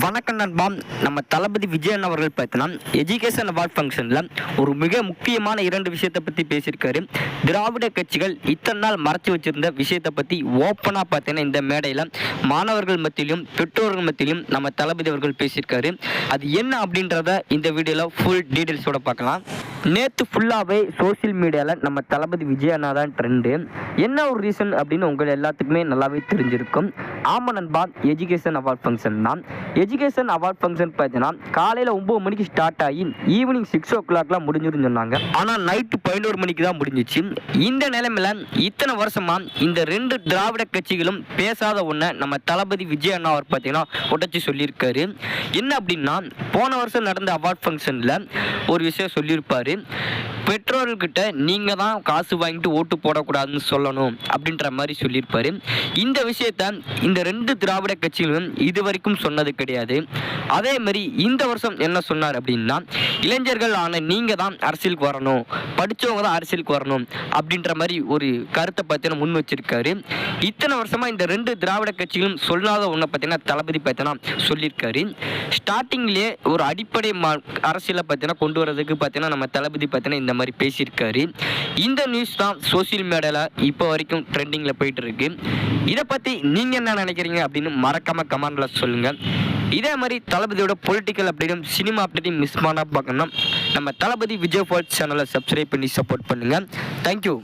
வணக்கம் நண்பா. நம்ம தளபதி விஜயன் அவர்கள் பார்த்தீங்கன்னா எஜுகேஷன் அவார்ட் ஃபங்க்ஷனில் ஒரு மிக முக்கியமான இரண்டு விஷயத்தை பற்றி பேசியிருக்காரு. திராவிட கட்சிகள் இத்தனை நாள் மறைச்சு வச்சிருந்த விஷயத்தை பற்றி ஓப்பனாக பார்த்தீங்கன்னா இந்த மேடையில் மாணவர்கள் மத்தியிலும் பெற்றோர்கள் மத்தியிலும் நம்ம தளபதி அவர்கள் பேசியிருக்காரு. அது என்ன அப்படின்றத இந்த வீடியோவில் ஃபுல் டீட்டெயில்ஸோட பார்க்கலாம். நேற்று ஃபுல்லாகவே சோஷியல் மீடியாவில் நம்ம தளபதி விஜயண்ணா தான் ட்ரெண்டு என்ன ஒரு ரீசன் அப்படின்னு உங்கள் எல்லாத்துக்குமே நல்லாவே தெரிஞ்சிருக்கும். ஆமாம் நண்பா எஜுகேஷன் அவார்ட் ஃபங்க்ஷன் தான். எஜுகேஷன் அவார்ட் ஃபங்க்ஷன் பார்த்தீங்கன்னா காலையில் ஒம்பது மணிக்கு ஸ்டார்ட் ஆகி ஈவினிங் சிக்ஸ் ஓ கிளாக்லாம் முடிஞ்சிருன்னு சொன்னாங்க. ஆனால் நைட்டு பதினோரு மணிக்கு தான் முடிஞ்சிச்சு. இந்த நிலைமையில இத்தனை வருஷமா இந்த ரெண்டு திராவிட கட்சிகளும் பேசாத ஒன்றை நம்ம தளபதி விஜய் அண்ணா அவர் பார்த்தீங்கன்னா உடச்சி சொல்லியிருக்காரு. என்ன அப்படின்னா போன வருஷம் நடந்த அவார்ட் ஃபங்க்ஷனில் ஒரு விஷயம் சொல்லியிருப்பார். பெற்றது பெற்றோர்கிட்ட நீங்கள் தான் காசு வாங்கிட்டு ஓட்டு போடக்கூடாதுன்னு சொல்லணும் அப்படின்ற மாதிரி சொல்லியிருப்பாரு. இந்த விஷயத்த இந்த ரெண்டு திராவிட கட்சிகளும் இது வரைக்கும் சொன்னது கிடையாது. அதே மாதிரி இந்த வருஷம் என்ன சொன்னார் அப்படின்னா இளைஞர்கள் ஆன நீங்கள் தான் அரசியலுக்கு வரணும் படித்தவங்க தான் அரசியலுக்கு வரணும் அப்படின்ற மாதிரி ஒரு கருத்தை பார்த்தீங்கன்னா முன் வச்சிருக்காரு. இத்தனை வருஷமாக இந்த ரெண்டு திராவிட கட்சிகளும் சொல்லாத ஒன்றை பார்த்தீங்கன்னா தளபதி பார்த்தீங்கன்னா சொல்லியிருக்காரு. ஸ்டார்டிங்லேயே ஒரு அடிப்படை அரசியலை பார்த்தீங்கன்னா கொண்டு வரதுக்கு பார்த்தீங்கன்னா நம்ம தளபதி பார்த்தீங்கன்னா இந்த மாதிரி பேசியிருக்காரு. இந்த நியூஸ் தான் சோசியல் மீடியாவில் இப்போ வரைக்கும் ட்ரெண்டிங்கில் போயிட்டு இருக்கு இதை பற்றி நீங்கள் என்ன நினைக்கிறீங்க அப்படின்னு மறக்காம கமெண்டில் சொல்லுங்கள் இதே மாதிரி தளபதியோட பொலிட்டிக்கல் அப்டேட்டும் சினிமா அப்டேட்டையும் மிஸ் பண்ணால் பார்க்கணும் நம்ம தளபதி விஜய் ஃபால்ஸ் சேனலை சப்ஸ்கிரைப் பண்ணி சப்போர்ட் பண்ணுங்கள் தேங்க்யூ